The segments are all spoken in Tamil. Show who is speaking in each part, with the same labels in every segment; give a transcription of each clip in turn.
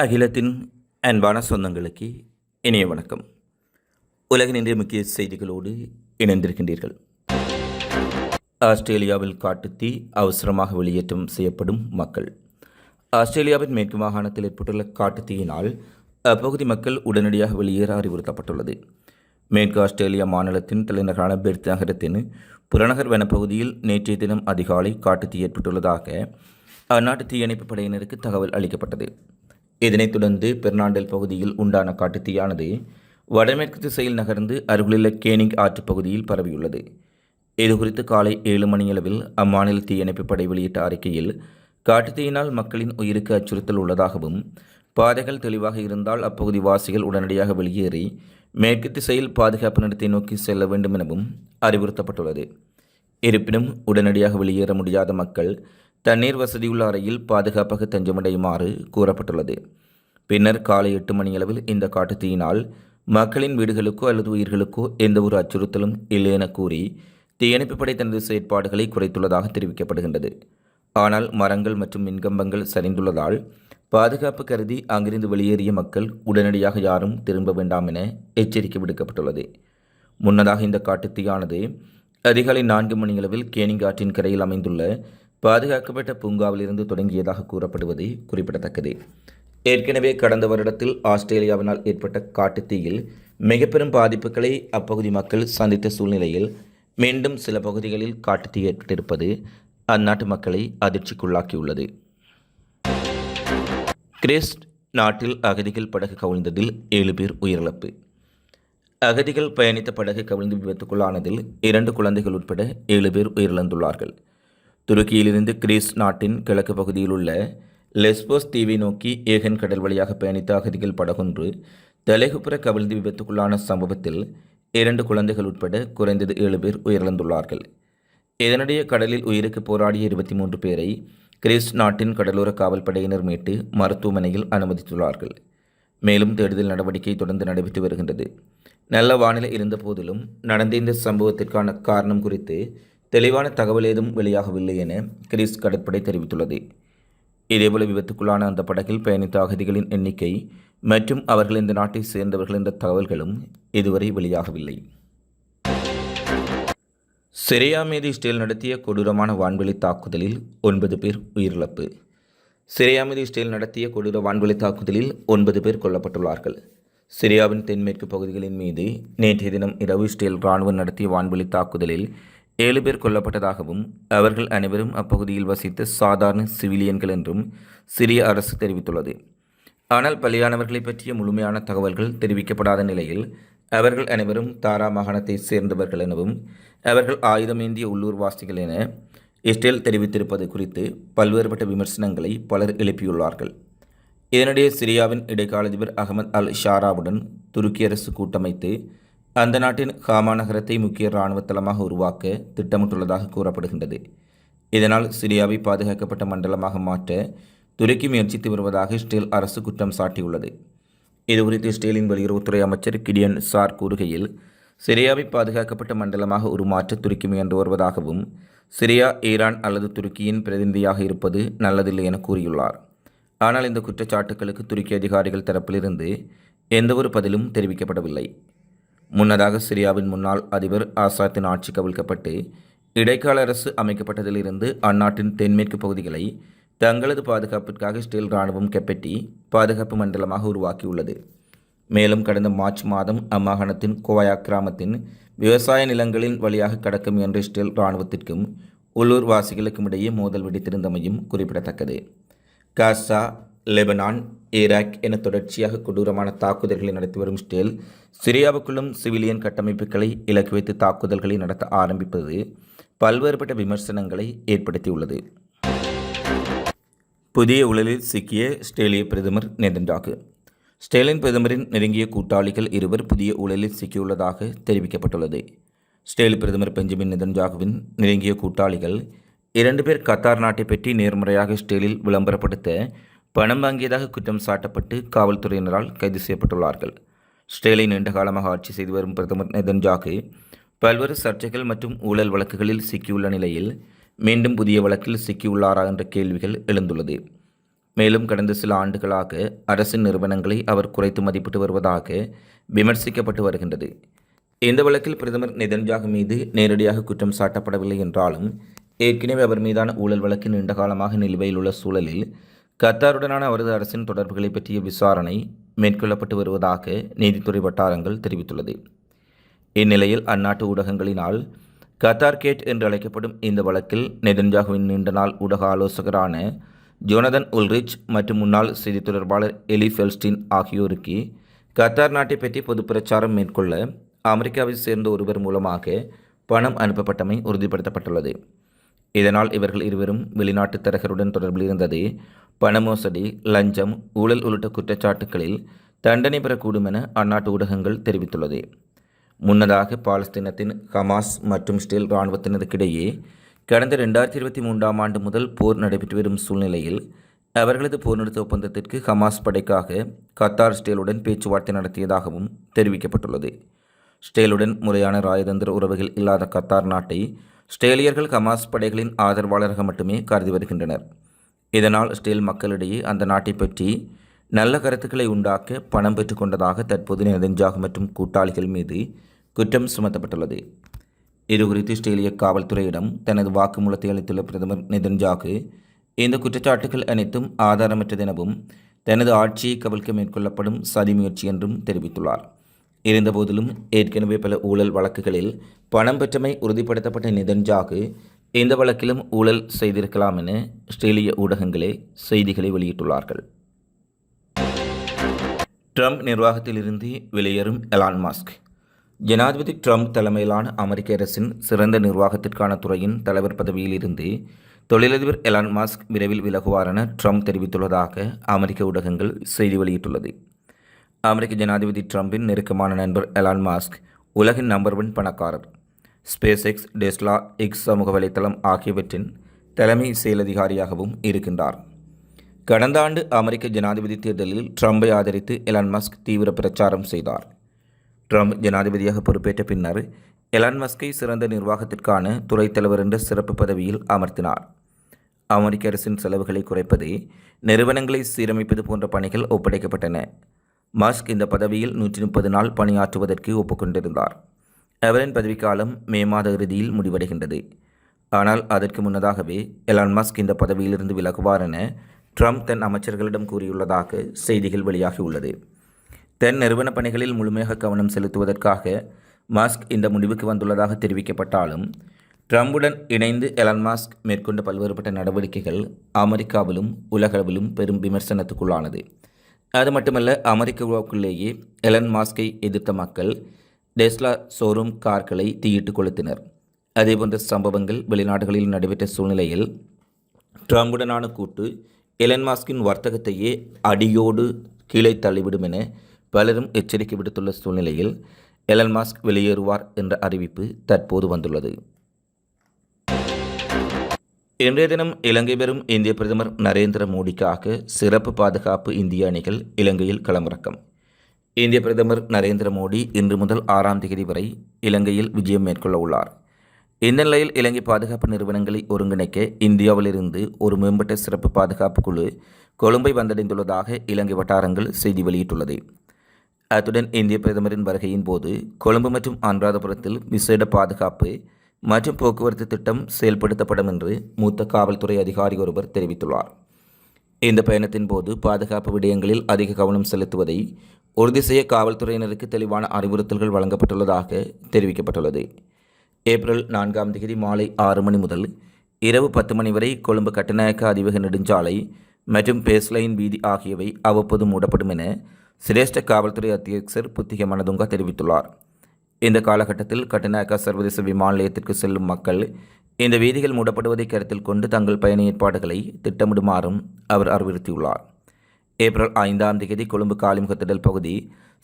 Speaker 1: அகிலத்தின் அன்பான சொந்தங்களுக்கு இனிய வணக்கம். உலகின் இன்றைய முக்கிய செய்திகளோடு இணைந்திருக்கின்றீர்கள். ஆஸ்திரேலியாவில் காட்டுத்தீ அவசரமாக வெளியேற்றம் செய்யப்படும் மக்கள். ஆஸ்திரேலியாவின் மேற்கு மாகாணத்தில் ஏற்பட்டுள்ள காட்டுத்தீயினால் அப்பகுதி மக்கள் உடனடியாக வெளியேற அறிவுறுத்தப்பட்டுள்ளது. மேற்கு ஆஸ்திரேலியா மாநிலத்தின் தலைநகரான பெர்த் நகரத்தின் புறநகர் வனப்பகுதியில் நேற்றைய தினம் அதிகாலை காட்டுத்தீ ஏற்பட்டுள்ளதாக அந்நாட்டு தீயணைப்பு படையினருக்கு தகவல் அளிக்கப்பட்டது. இதனைத் தொடர்ந்து பெர்னாண்டல் பகுதியில் உண்டான காட்டுத்தீயானது வடமேற்கு திசையில் நகர்ந்து அருகிலுள்ள கேனிங் ஆற்றுப் பகுதியில் பரவியுள்ளது. இதுகுறித்து காலை ஏழு மணியளவில் அம்மாநில தீயணைப்பு படை வெளியிட்ட அறிக்கையில் காட்டுத்தீயினால் மக்களின் உயிருக்கு அச்சுறுத்தல் உள்ளதாகவும் பாதைகள் தெளிவாக இருந்தால் அப்பகுதி வாசிகள் உடனடியாக வெளியேறி மேற்கு திசையில் பாதுகாப்பு நடத்தை நோக்கி செல்ல வேண்டும் எனவும் அறிவுறுத்தப்பட்டுள்ளது. இருப்பினும் உடனடியாக வெளியேற முடியாத மக்கள் தண்ணீர் வசதியுள்ள அறையில் பாதுகாப்பாக தஞ்சமடையுமாறு கூறப்பட்டுள்ளது. பின்னர் காலை எட்டு மணியளவில் இந்த காட்டுத்தீயினால் மக்களின் வீடுகளுக்கோ அல்லது உயிர்களுக்கோ எந்த ஒரு அச்சுறுத்தலும் இல்லை என கூறி தீயணைப்பு படை தனது செயற்பாடுகளை குறைத்துள்ளதாக தெரிவிக்கப்படுகின்றது. ஆனால் மரங்கள் மற்றும் மின்கம்பங்கள் சரிந்துள்ளதால் பாதுகாப்பு கருதி அங்கிருந்து வெளியேறிய மக்கள் உடனடியாக யாரும் திரும்ப வேண்டாம் என எச்சரிக்கை விடுக்கப்பட்டுள்ளது. முன்னதாக இந்த காட்டுத்தீயானது அதிகாலை நான்கு மணியளவில் கேனிங் ஆற்றின் கரையில் அமைந்துள்ள பாதுகாக்கப்பட்ட பூங்காவிலிருந்து தொடங்கியதாக கூறப்படுவது குறிப்பிடத்தக்கது. ஏற்கனவே கடந்த வருடத்தில் ஆஸ்திரேலியாவினால் ஏற்பட்ட காட்டுத்தீயில் மிக பெரும் பாதிப்புகளை அப்பகுதி மக்கள் சந்தித்த சூழ்நிலையில் மீண்டும் சில பகுதிகளில் காட்டுத்தீ ஏற்பட்டிருப்பது அந்நாட்டு மக்களை அதிர்ச்சிக்குள்ளாக்கியுள்ளது. கிரேஸ்ட் நாட்டில் அகதிகள் படகு கவிழ்ந்ததில் ஏழு பேர் உயிரிழப்பு. அகதிகள் பயணித்த படகு கவிழ்ந்து விபத்துக்குள்ளானதில் இரண்டு குழந்தைகள் உட்பட ஏழு பேர் உயிரிழந்துள்ளார்கள். துருக்கியிலிருந்து கிரீஸ் நாட்டின் கிழக்கு பகுதியில் உள்ள லெஸ்போஸ் தீவை நோக்கி ஏகன் கடல் வழியாக பயணித்த அகதிகள் படகொன்று தலைகுப்புற கவிழ்ந்து விபத்துக்குள்ளான சம்பவத்தில் இரண்டு குழந்தைகள் உட்பட குறைந்தது ஏழு பேர் உயிரிழந்துள்ளார்கள். இதனிடையே கடலில் உயிருக்கு போராடிய இருபத்தி மூன்று பேரை கிரீஸ் நாட்டின் கடலோர காவல்படையினர் மீட்டு மருத்துவமனையில் அனுமதித்துள்ளார்கள். மேலும் தேடுதல் நடவடிக்கை தொடர்ந்து நடைபெற்று வருகின்றது. நல்ல வானிலை இருந்த போதிலும் நடந்த இந்த சம்பவத்திற்கான காரணம் குறித்து தெளிவான தகவல் ஏதும் வெளியாகவில்லை என கிரீஸ் கடற்படை தெரிவித்துள்ளது. இதேபோல விபத்துக்குள்ளான அந்த படகில் பயணித்த அகதிகளின் எண்ணிக்கை மற்றும் அவர்கள் இந்த நாட்டை சேர்ந்தவர்கள் என்ற தகவல்களும் இதுவரை வெளியாகவில்லை. சிரியா மீது இஸ்ரேல் நடத்திய கொடூரமான வான்வெளி தாக்குதலில் ஒன்பது பேர் உயிரிழப்பு. சிரியா மீது இஸ்ரேல் நடத்திய கொடூர வான்வெளி தாக்குதலில் ஒன்பது பேர் கொல்லப்பட்டுள்ளார்கள். சிரியாவின் தென்மேற்கு பகுதிகளின் மீது நேற்றைய தினம் இரவு இஸ்ரேல் இராணுவம் நடத்திய வான்வெளி தாக்குதலில் ஏழு பேர் கொல்லப்பட்டதாகவும் அவர்கள் அனைவரும் அப்பகுதியில் வசித்த சாதாரண சிவிலியன்கள் என்றும் சிரிய அரசு தெரிவித்துள்ளது. ஆனால் பலியானவர்களை பற்றிய முழுமையான தகவல்கள் தெரிவிக்கப்படாத நிலையில் அவர்கள் அனைவரும் தாரா மாகாணத்தைச் சேர்ந்தவர்கள் எனவும் அவர்கள் ஆயுதமேந்திய உள்ளூர் வாசிகள் என இஸ்ரேல் தெரிவித்திருப்பது குறித்து பல்வேறுபட்ட விமர்சனங்களை பலர் எழுப்பியுள்ளார்கள். இதனிடையே சிரியாவின் இடைக்கால அதிபர் அகமது அல் ஷாராவுடன் துருக்கி அரசு கூட்டமைத்து அந்த நாட்டின் ஹாமா நகரத்தை முக்கிய இராணுவ தளமாக உருவாக்க திட்டமிட்டுள்ளதாக கூறப்படுகின்றது. இதனால் சிரியாவை பாதுகாக்கப்பட்ட மண்டலமாக மாற்ற துருக்கி முயற்சித்து வருவதாக இஸ்ரேல் அரசு குற்றம் சாட்டியுள்ளது. இதுகுறித்து இஸ்ரேலின் வெளியுறவுத்துறை அமைச்சர் கிடியன் சார் கூறுகையில் சிரியாவை பாதுகாக்கப்பட்ட மண்டலமாக உருமாற்ற துருக்கி முயன்று வருவதாகவும் சிரியா ஈரான் அல்லது துருக்கியின் பிரதிநிதியாக இருப்பது நல்லதில்லை என கூறியுள்ளார். ஆனால் இந்த குற்றச்சாட்டுகளுக்கு துருக்கி அதிகாரிகள் தரப்பிலிருந்து எந்தவொரு பதிலும் தெரிவிக்கப்படவில்லை. முன்னதாக சிரியாவின் முன்னாள் அதிபர் ஆசாத்தின் ஆட்சி கவிழ்க்கப்பட்டு இடைக்கால அரசு அமைக்கப்பட்டதிலிருந்து அந்நாட்டின் தென்மேற்கு பகுதிகளை தங்களது பாதுகாப்பிற்காக இஸ்ரேல் இராணுவம் கெப்பெட்டி பாதுகாப்பு மண்டலமாக உருவாக்கியுள்ளது. மேலும் கடந்த மார்ச் மாதம் அம்மாகாணத்தின் கோவாயா கிராமத்தின் விவசாய நிலங்களின் வழியாக கடக்க முயன்ற இஸ்ரேல் இராணுவத்திற்கும் உள்ளூர் வாசிகளுக்கும் இடையே மோதல் வெடித்திருந்தமையும் குறிப்பிடத்தக்கது. காசா லெபனான் ஈராக் என தொடர்ச்சியாக கொடூரமான தாக்குதல்களை நடத்தி வரும் ஸ்டேல் சிரியாவுக்குள்ளும் சிவிலியன் கட்டமைப்புகளை இலக்கு வைத்து தாக்குதல்களை நடத்த ஆரம்பிப்பது பல்வேறுபட்ட விமர்சனங்களை ஏற்படுத்தியுள்ளது. புதிய உழலில் சிக்கிய ஸ்டேலிய பிரதமர் நெதன்யாகு ஸ்டேலின் பிரதமரின் நெருங்கிய கூட்டாளிகள் இருவர் புதிய ஊழலில் சிக்கியுள்ளதாக தெரிவிக்கப்பட்டுள்ளது. ஸ்டேல் பிரதமர் பெஞ்சமின் நெதன்யாகுவின் நெருங்கிய கூட்டாளிகள் இரண்டு பேர் கத்தார் நாட்டை பற்றி நேர்முறையாக ஸ்டேலில் விளம்பரப்படுத்த பணம் வாங்கியதாக குற்றம் சாட்டப்பட்டு காவல்துறையினரால் கைது செய்யப்பட்டுள்ளார்கள். ஸ்டேலை நீண்ட காலமாக ஆட்சி செய்து வரும் பிரதமர் நெதன்ஜாகு பல்வேறு சர்ச்சைகள் மற்றும் ஊழல் வழக்குகளில் சிக்கியுள்ள நிலையில் மீண்டும் புதிய வழக்கில் சிக்கியுள்ளாரா என்ற கேள்விகள் எழுந்துள்ளது. மேலும் கடந்த சில ஆண்டுகளாக அரசின் நிறுவனங்களை அவர் குறைத்து மதிப்பிட்டு வருவதாக விமர்சிக்கப்பட்டு வருகின்றது. இந்த வழக்கில் பிரதமர் நெதன்யாகு மீது நேரடியாக குற்றம் சாட்டப்படவில்லை என்றாலும் ஏற்கனவே அவர் மீதான ஊழல் வழக்கு நீண்ட காலமாக நிலுவையில் உள்ள சூழலில் கத்தாருடனான அவரது அரசின் தொடர்புகளை பற்றிய விசாரணை மேற்கொள்ளப்பட்டு வருவதாக நீதித்துறை வட்டாரங்கள் தெரிவித்துள்ளது. இந்நிலையில் அந்நாட்டு ஊடகங்களினால் கத்தார் கேட் என்று அழைக்கப்படும் இந்த வழக்கில் நெதன்ஜாகுவின் நீண்ட நாள் ஊடக ஆலோசகரான ஜோனதன் உல்ரிச் மற்றும் முன்னாள் செய்தி தொடர்பாளர் எலி ஃபெல்ஸ்டின் ஆகியோருக்கு கத்தார் நாட்டை பற்றி பொது பிரச்சாரம் மேற்கொள்ள அமெரிக்காவை சேர்ந்த ஒருவர் மூலமாக பணம் அனுப்பப்பட்டமை உறுதிப்படுத்தப்பட்டுள்ளது. இதனால் இவர்கள் இருவரும் வெளிநாட்டு தரகருடன் தொடர்பில் இருந்தது பண மோசடி லஞ்சம் ஊழல் உள்ளிட்ட குற்றச்சாட்டுகளில் தண்டனை பெறக்கூடும் என அந்நாட்டு ஊடகங்கள் தெரிவித்துள்ளது. முன்னதாக பாலஸ்தீனத்தின் ஹமாஸ் மற்றும் ஸ்டேல் இராணுவத்தினருக்கிடையே கடந்த ரெண்டாயிரத்தி இருபத்தி மூன்றாம் ஆண்டு முதல் போர் நடைபெற்று வரும் சூழ்நிலையில் அவர்களது போர் நிறுத்த ஒப்பந்தத்திற்கு ஹமாஸ் படைக்காக கத்தார் ஸ்டேலுடன் பேச்சுவார்த்தை நடத்தியதாகவும் தெரிவிக்கப்பட்டுள்ளது. ஸ்டேலுடன் முறையான ராயதந்திர உறவுகள் இல்லாத கத்தார் நாட்டை ஸ்டேலியர்கள் ஹமாஸ் படைகளின் ஆதரவாளராக மட்டுமே கருதி வருகின்றனர். இதனால் ஸ்டீல் மக்களிடையே அந்த நாட்டை பற்றி நல்ல கருத்துக்களை உண்டாக்க பணம் பெற்றுக்கொண்டதாக தற்போது நெதன்ஜாகு மற்றும் கூட்டாளிகள் மீது குற்றம் சுமத்தப்பட்டுள்ளது. இதுகுறித்து இஸ்ரேலிய காவல்துறையிடம் தனது வாக்குமூலத்தை அளித்துள்ள பிரதமர் நெதன்ஜாகு இந்த குற்றச்சாட்டுகள் அனைத்தும் ஆதாரமற்றதெனவும் தனது ஆட்சியை கவிழ்க்க மேற்கொள்ளப்படும் சதி முயற்சி என்றும் தெரிவித்துள்ளார். இருந்தபோதிலும் ஏற்கனவே பல ஊழல் வழக்குகளில் பணம் பெற்றமை உறுதிப்படுத்தப்பட்ட நிதன்ஜாகு இந்த வழக்கிலும் ஊழல் செய்திருக்கலாம் என ஆஸ்திரேலிய ஊடகங்களே செய்திகளை வெளியிட்டுள்ளார்கள். ட்ரம்ப் நிர்வாகத்திலிருந்து வெளியேறும் எலான் மாஸ்க். ஜனாதிபதி ட்ரம்ப் தலைமையிலான அமெரிக்க அரசின் சிறந்த நிர்வாகத்திற்கான துறையின் தலைவர் பதவியிலிருந்து தொழிலதிபர் எலான் மாஸ்க் விரைவில் விலகுவார் என ட்ரம்ப் தெரிவித்துள்ளதாக அமெரிக்க ஊடகங்கள் செய்தி வெளியிட்டுள்ளது. அமெரிக்க ஜனாதிபதி ட்ரம்பின் நெருக்கமான நண்பர் எலான் மாஸ்க் உலகின் நம்பர் ஒன் பணக்காரர். ஸ்பேஸ் எக்ஸ் டெஸ்லா எக்ஸ் சமூக வலைத்தளம் ஆகியவற்றின் தலைமை செயலதிகாரியாகவும் இருக்கின்றார். கடந்த ஆண்டு அமெரிக்க ஜனாதிபதி தேர்தலில் ட்ரம்பை ஆதரித்து எலான் மஸ்க் தீவிர பிரச்சாரம் செய்தார். ட்ரம்ப் ஜனாதிபதியாக பொறுப்பேற்ற பின்னர் எலான் மஸ்கை சிறந்த நிர்வாகத்திற்கான துறைத் தலைவர் என்ற சிறப்பு பதவியில் அமர்த்தினார். அமெரிக்க அரசின் செலவுகளை குறைப்பது நிறுவனங்களை சீரமைப்பது போன்ற பணிகள் ஒப்படைக்கப்பட்டன. மஸ்க் இந்த பதவியில் நூற்றி முப்பது நாள் பணியாற்றுவதற்கு ஒப்புக்கொண்டிருந்தார். எவரின் பதவிக்காலம் மே மாத இறுதியில் முடிவடைகின்றது. ஆனால் அதற்கு முன்னதாகவே எலான் மஸ்க் இந்த பதவியிலிருந்து விலகுவார் என ட்ரம்ப் தன் அமைச்சர்களிடம் கூறியுள்ளதாக செய்திகள் வெளியாகியுள்ளது. தன் நிறுவன பணிகளில் முழுமையாக கவனம் செலுத்துவதற்காக மாஸ்க் இந்த முடிவுக்கு வந்துள்ளதாக தெரிவிக்கப்பட்டாலும் ட்ரம்புடன் இணைந்து எலான் மாஸ்க் மேற்கொண்ட பல்வேறுபட்ட நடவடிக்கைகள் அமெரிக்காவிலும் உலகளவிலும் பெரும் விமர்சனத்துக்குள்ளானது. அது மட்டுமல்ல அமெரிக்காவுக்குள்ளேயே எலன் மாஸ்கை எதிர்த்த மக்கள் டெஸ்லா ஷோரூம் கார்களை தீயிட்டு கொளுத்தினர். அதேபோன்ற சம்பவங்கள் வெளிநாடுகளில் நடைபெற்ற சூழ்நிலையில் ட்ரம்புடனான கூட்டு எலன் மாஸ்கின் வர்த்தகத்தையே அடியோடு கீழே தள்ளிவிடும் என பலரும் எச்சரிக்கை விடுத்துள்ள சூழ்நிலையில் எலன் மாஸ்க் வெளியேறுவார் என்ற அறிவிப்பு தற்போது வந்துள்ளது. இன்றைய தினம் இலங்கை பெறும் இந்திய பிரதமர் நரேந்திர மோடிக்காக சிறப்பு பாதுகாப்பு இந்திய அணிகள் இலங்கையில் களமிறக்கம். இந்திய பிரதமர் நரேந்திர மோடி இன்று முதல் ஆறாம் தேதி வரை இலங்கையில் விஜயம் மேற்கொள்ள உள்ளார். இந்த நிலையில் இலங்கை பாதுகாப்பு நிறுவனங்களை ஒருங்கிணைக்க இந்தியாவிலிருந்து ஒரு மேம்பட்ட சிறப்பு பாதுகாப்பு குழு கொழும்பை வந்தடைந்துள்ளதாக இலங்கை வட்டாரங்கள் செய்தி வெளியிட்டுள்ளது. அத்துடன் இந்திய பிரதமரின் வருகையின் போது கொழும்பு மற்றும் அனுராதபுரத்தில் விசேட பாதுகாப்பு மற்றும் போக்குவரத்து திட்டம் செயல்படுத்தப்படும் என்று மூத்த காவல்துறை அதிகாரி ஒருவர் தெரிவித்துள்ளார். இந்த பயணத்தின் போது பாதுகாப்பு விடயங்களில் அதிக கவனம் செலுத்துவதை உறுதி செய்ய காவல்துறையினருக்கு தெளிவான அறிவுறுத்தல்கள் வழங்கப்பட்டுள்ளதாக தெரிவிக்கப்பட்டுள்ளது. ஏப்ரல் நான்காம் தேதி மாலை ஆறு மணி முதல் இரவு பத்து மணி வரை கொழும்பு கட்டநாயக்க அதிவேக நெடுஞ்சாலை மற்றும் பேஸ்லைன் வீதி ஆகியவை அவ்வப்போது மூடப்படும் என சிரேஷ்ட காவல்துறை அத்தியட்சர் புத்திக மனதுங்கா தெரிவித்துள்ளார். இந்த காலகட்டத்தில் கட்டநாயக்கா சர்வதேச விமான நிலையத்திற்கு செல்லும் மக்கள் இந்த வீதிகள் மூடப்படுவதை கருத்தில் கொண்டு தங்கள் பயண ஏற்பாடுகளை திட்டமிடுமாறும் அவர் அறிவுறுத்தியுள்ளார். ஏப்ரல் ஐந்தாம் தேதி கொழும்பு காலிமுகத்திடல் பகுதி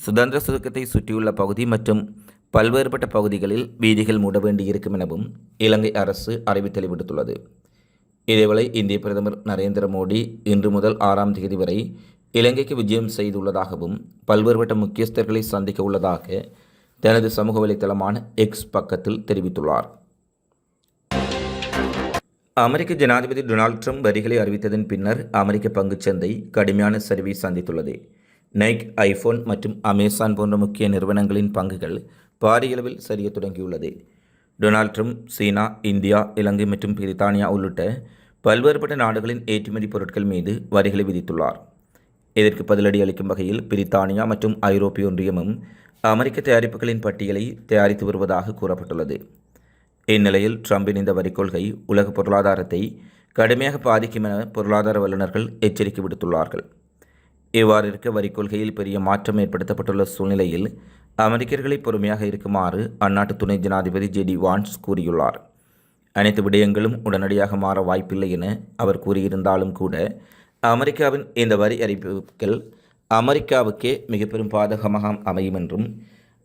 Speaker 1: சுதந்திர சுதுக்கத்தை சுற்றியுள்ள பகுதி மற்றும் பல்வேறுபட்ட பகுதிகளில் வீதிகள் மூட வேண்டியிருக்கும் எனவும் இலங்கை அரசு அறிவித்தலை விடுத்துள்ளது. இதேவேளை இந்திய பிரதமர் நரேந்திர மோடி இன்று முதல் ஆறாம் தேதி வரை இலங்கைக்கு விஜயம் செய்துள்ளதாகவும் பல்வேறுபட்ட முக்கியஸ்தர்களை சந்திக்க உள்ளதாக தனது சமூக வலைத்தளமான எக்ஸ் பக்கத்தில் தெரிவித்துள்ளார். அமெரிக்க ஜனாதிபதி டொனால்ட் ட்ரம்ப் வரிகளை அறிவித்ததன் பின்னர் அமெரிக்க பங்குச் சந்தை கடுமையான சரிவை சந்தித்துள்ளது. நைக் ஐபோன் மற்றும் அமேசான் போன்ற முக்கிய நிறுவனங்களின் பங்குகள் பாரியளவில் சரிய தொடங்கியுள்ளது. டொனால்ட் ட்ரம்ப் சீனா இந்தியா இலங்கை மற்றும் பிரித்தானியா உள்ளிட்ட பல்வேறுபட்ட நாடுகளின் ஏற்றுமதி பொருட்கள் மீது வரிகளை விதித்துள்ளார். இதற்கு பதிலடி அளிக்கும் வகையில் பிரித்தானியா மற்றும் ஐரோப்பிய ஒன்றியமும் அமெரிக்க தயாரிப்புகளின் பட்டியலை தயாரித்து வருவதாக கூறப்பட்டுள்ளது. இந்நிலையில் ட்ரம்பின் இந்த வரி கொள்கை உலக பொருளாதாரத்தை கடுமையாக பாதிக்கும் என பொருளாதார வல்லுநர்கள் எச்சரிக்கை விடுத்துள்ளார்கள். இவ்வாறு இருக்க வரிக் கொள்கையில் பெரிய மாற்றம் ஏற்படுத்தப்பட்டுள்ள சூழ்நிலையில் அமெரிக்கர்களை பொறுமையாக இருக்குமாறு அந்நாட்டு துணை ஜனாதிபதி ஜெடி வான்ஸ் கூறியுள்ளார். அனைத்து விடயங்களும் உடனடியாக மாற வாய்ப்பில்லை என அவர் கூறியிருந்தாலும் கூட அமெரிக்காவின் இந்த வரி அறிவிப்புகள் அமெரிக்காவுக்கே மிக பெரும் பாதகமாக அமையும் என்றும்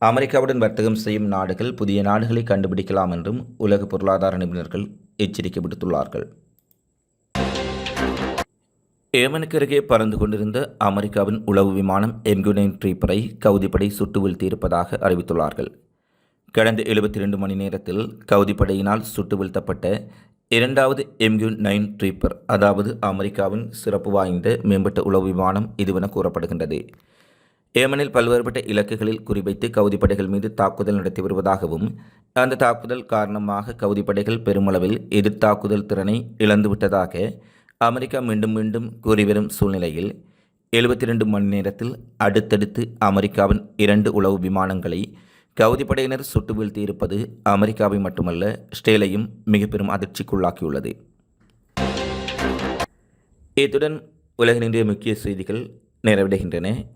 Speaker 1: அமெரிக்காவுடன் வர்த்தகம் செய்யும் நாடுகள் புதிய நாடுகளை கண்டுபிடிக்கலாம் என்றும் உலக பொருளாதார நிபுணர்கள் எச்சரிக்கை விடுத்துள்ளார்கள். ஏமனுக்கு அருகே பறந்து கொண்டிருந்த அமெரிக்காவின் உளவு விமானம் எம்குனைன் ட்ரீப்பரை கவுதிப்படை சுட்டு வீழ்த்தியிருப்பதாக அறிவித்துள்ளார்கள். கடந்த எழுபத்தி ரெண்டு மணி நேரத்தில் கவுதிப்படையினால் சுட்டு வீழ்த்தப்பட்ட இரண்டாவது எம்யூ நைன் ட்ரீப்பர் அதாவது அமெரிக்காவின் சிறப்பு வாய்ந்த மேம்பட்ட உளவு விமானம் இதுவென கூறப்படுகின்றது. ஏமனில் பல்வேறுபட்ட இலக்குகளில் குறிவைத்து கவுதிப்படைகள் மீது தாக்குதல் நடத்தி வருவதாகவும் அந்த தாக்குதல் காரணமாக கவுதிப்படைகள் பெருமளவில் எதிர்த்தாக்குதல் திறனை இழந்துவிட்டதாக அமெரிக்கா மீண்டும் மீண்டும் கூறிவரும் சூழ்நிலையில் எழுபத்தி ரெண்டு மணி நேரத்தில் அடுத்தடுத்து அமெரிக்காவின் இரண்டு உளவு விமானங்களை கவுதிப்படையினர் சுட்டு வீழ்த்தியிருப்பது அமெரிக்காவை மட்டுமல்ல ஸ்டேலையும் மிக பெரும் அதிர்ச்சிக்குள்ளாக்கியுள்ளது. இத்துடன் உலகின் முக்கிய செய்திகள் நிறைவடைகின்றன.